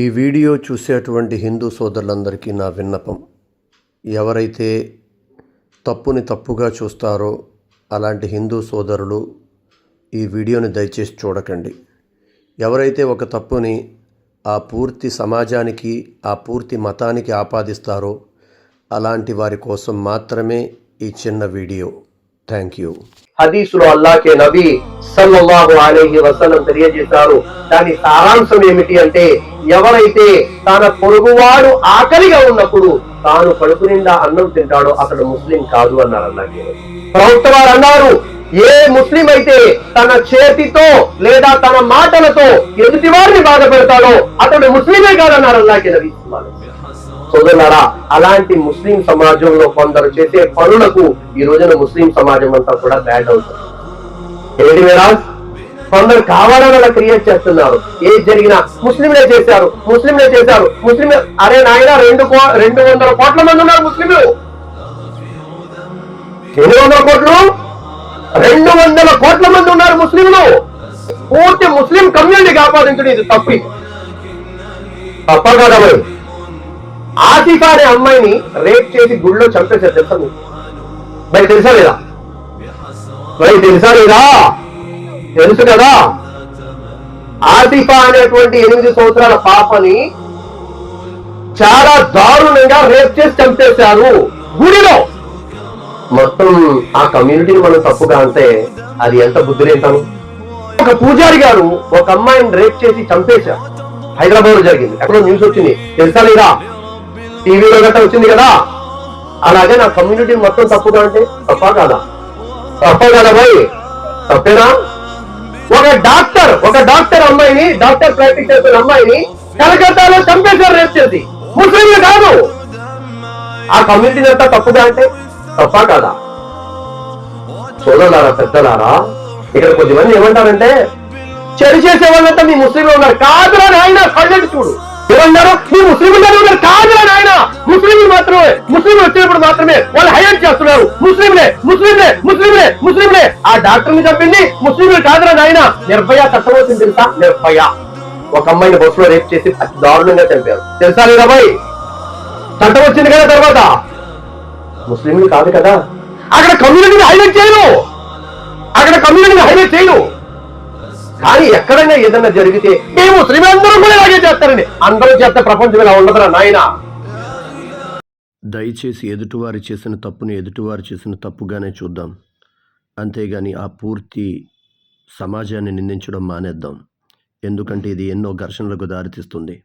ఈ వీడియో చూసేటువంటి హిందూ సోదరులందరికీ నా విన్నపం. ఎవరైతే తప్పుని తప్పుగా చూస్తారో అలాంటి హిందూ సోదరులు ఈ వీడియోని దయచేసి చూడకండి. ఎవరైతే ఒక తప్పుని ఆ పూర్తి సమాజానికి ఆ పూర్తి మతానికి ఆపాదిస్తారో అలాంటి వారి కోసం మాత్రమే ఈ చిన్న వీడియో. థ్యాంక్ యూ హదీసులో అల్లాకే నబీ సల్లల్లాహు అలైహి వసల్లం తెలియజేశారు. దాని సారాంశం ఏమిటి అంటే ఎవరైతే తన పొరుగువాడు ఆకలిగా ఉన్నప్పుడు తాను కడుపు నిండా అన్నం తింటాడో అతడు ముస్లిం కాదు అన్నారు అల్లాకే ప్రవక్త వారు అన్నారు ఏ ముస్లిం అయితే తన చేతితో లేదా తన మాటలతో ఎదుటి వారిని బాధపెడతాడో అతడు ముస్లిమే కాదన్నారు అల్లాకే నబీ. సోదరులారా అలాంటి ముస్లిం సమాజంలో కొందరు చేసే పనులకు ఈ రోజున ముస్లిం సమాజం అంతా కూడా బ్యాడ్ అవుతుంది. ఏంటి మీరాజ్? కొందరు కావాలని అలా క్రియేట్ చేస్తున్నారు. ఏది జరిగినా ముస్లింలే చేశారు ముస్లింలే చేశారు ముస్లిం అరే నాయన రెండు రెండు వందల కోట్ల మంది ఉన్నారు ముస్లింలు. ఎన్ని వందల కోట్లు? రెండు వందల కోట్ల మంది ఉన్నారు ముస్లింలు. పూర్తి ముస్లిం కమ్యూనిటీకి ఆపాదించడం ఇది తప్పి. తప్ప కదా మరి? ఆసిఫా అనే అమ్మాయిని రేప్ చేసి గుళ్ళో చంపేశారు తెలుసా మీకు? మరి తెలుసా లేదా? మరి తెలుసా లేదా? తెలుసు కదా? ఆసిఫా అనేటువంటి ఎనిమిది సంవత్సరాల పాపని చాలా దారుణంగా రేప్ చేసి చంపేశారు గుడిలో. మొత్తం ఆ కమ్యూనిటీని మనం తప్పుగా అంటే అది ఎంత బుద్ధిలేంటాను ఒక పూజారి గారు ఒక అమ్మాయిని రేప్ చేసి చంపేశారు. హైదరాబాద్లో జరిగింది. ఎక్కడో న్యూస్ వచ్చింది. తెలుసా లేదా? టీవీలో గట్రా వచ్చింది కదా? అలాగే నా కమ్యూనిటీ మొత్తం తప్పుగా అంటే తప్ప కాదా? తప్ప కదా భాయ్ తప్పేనా? ఒక డాక్టర్ ఒక డాక్టర్ అమ్మాయిని డాక్టర్ ప్రాక్టీస్ చేస్తున్న అమ్మాయిని కలకత్తాలో చంపేశారు రేపు చేసి. ముస్లింలు కాదు. ఆ కమ్యూనిటీ అంతా తప్పుగా అంటే తప్ప కాదా? సోదరులారా పెద్దలారా ఇక్కడ కొద్దిమంది ఏమంటారంటే చెడు చేసే వాళ్ళంతా మీ ముస్లింలు ఉన్నారు. కాదురా నాయన కళ్ళని చూడు ఏమన్నారు మీ ముస్లింలు ఉన్నారు కాదురా నాయన ముస్లింలు మాత్రమే ముస్లింలు వచ్చినప్పుడు వాళ్ళు హైలైట్ చేస్తున్నారు. ముస్లింలే ముస్లింలే ముస్లింలే ముస్లింలే. ఆ డాక్టర్ని చెప్పింది ముస్లింలు కాదురా ఆయన నిర్భయ చట్టం తెలుసా? నిర్భయ. ఒక అమ్మాయిని బస్సులో రేప్ చేసి అతి దారుణంగా చంపారు. తెలుసా లేదా బాయ్? చట్టం వచ్చింది కదా తర్వాత. ముస్లింలు కాదు కదా. అక్కడ కమ్యూనిటీని హైలైట్ చేయను. అక్కడ కమ్యూనిటీని హైలైట్ చేయను. కానీ ఎక్కడైనా ఏదైనా జరిగితే ఏ ముస్లిం అందరూ కూడా ఇలాగే చేస్తారండి అందరూ చేస్తే ప్రపంచం ఇలా ఉండదురా నాయనా. దయచేసి ఎదుటివారు చేసిన తప్పుని ఎదుటివారు చేసిన తప్పుగానే చూద్దాం. అంతేగాని ఆ పూర్తి సమాజాన్ని నిందించడం మానేద్దాం. ఎందుకంటే ఇది ఎన్నో ఘర్షణలకు దారితీస్తుంది.